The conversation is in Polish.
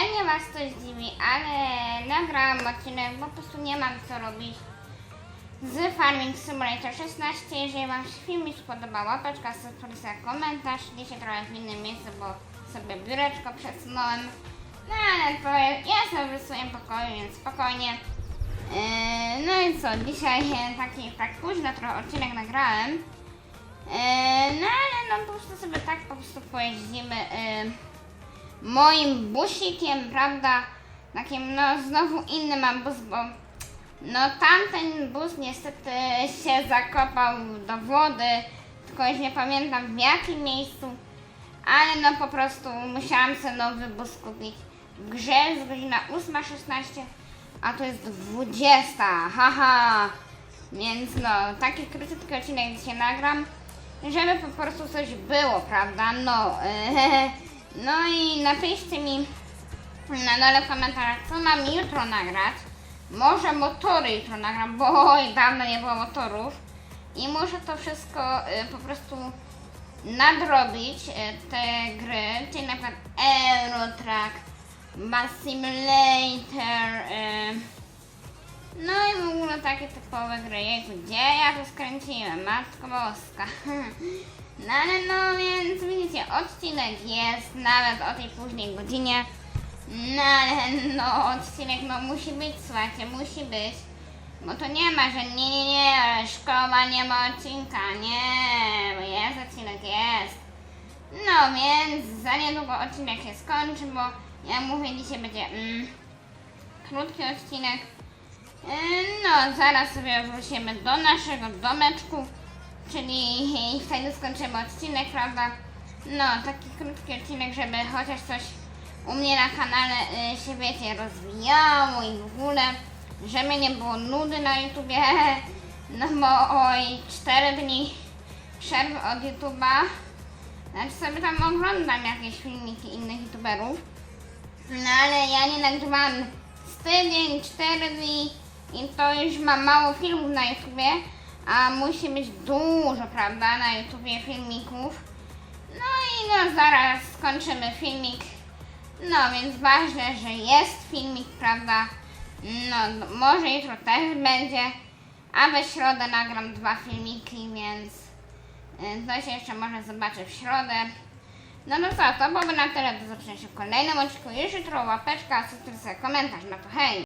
pewnie Was to zdziwi, ale nagrałam odcinek, bo po prostu nie mam co robić z Farming Simulator 16. Jeżeli Wam się filmik spodobał, łapeczka, subskrypcja, komentarz. Dzisiaj trochę w innym miejscu, bo sobie biureczko przesunąłem. No ale to ja sobie w swoim pokoju, więc spokojnie. Yy, no i co, dzisiaj taki tak późno trochę odcinek nagrałem. Yy, no ale no po prostu sobie tak po prostu pojeździmy yy, moim busikiem, prawda? Takim no znowu inny mam bus, bo no tamten bus niestety się zakopał do wody, tylko już nie pamiętam w jakim miejscu, ale no po prostu musiałam sobie nowy bus kupić. W grze jest godzina 8.16, a to jest 20, haha. Więc no, taki krótki odcinek dzisiaj nagram, żeby po prostu coś było, prawda? No, no i napiszcie mi na dole w komentarzach, co mam jutro nagrać. Może motory jutro nagram, bo oj, dawno nie było motorów. I muszę to wszystko y, po prostu nadrobić, y, te gry, czyli na przykład Eurotrack, Bus Simulator, y, no i w ogóle takie typowe gry. Jejku, gdzie ja to skręciłem? Matko Boska. No ale no więc widzicie, odcinek jest nawet o tej późnej godzinie. No ale no odcinek no musi być, słuchajcie, musi być. Bo to nie ma, że nie, nie, nie, szkoła nie ma odcinka, nie, bo jest odcinek, jest. No więc za niedługo odcinek się skończy, bo jak mówię, dzisiaj będzie mm, krótki odcinek. Yy, No, zaraz sobie wrócimy do naszego domeczku, czyli wtedy skończymy odcinek, prawda? No, taki krótki odcinek, żeby chociaż coś u mnie na kanale y, się, wiecie, rozwijało i w ogóle, żeby nie było nudy na YouTubie. No bo oj, 4 dni przerwy od YouTube'a. Znaczy sobie tam oglądam jakieś filmiki innych YouTuberów. No ale ja nie nagrywam z tydzień, 4 dni i to już mam mało filmów na YouTubie, a musi być dużo, prawda, na YouTubie filmików. No i no zaraz skończymy filmik. No więc ważne, że jest filmik, prawda? No może jutro też będzie, a we środę nagram dwa filmiki, więc y, to się jeszcze może zobaczy w środę. No no co, to byłoby na tyle, do zobaczenia się w kolejnym odcinku. Już jutro łapeczka, subskrypcja, komentarz, no to hej!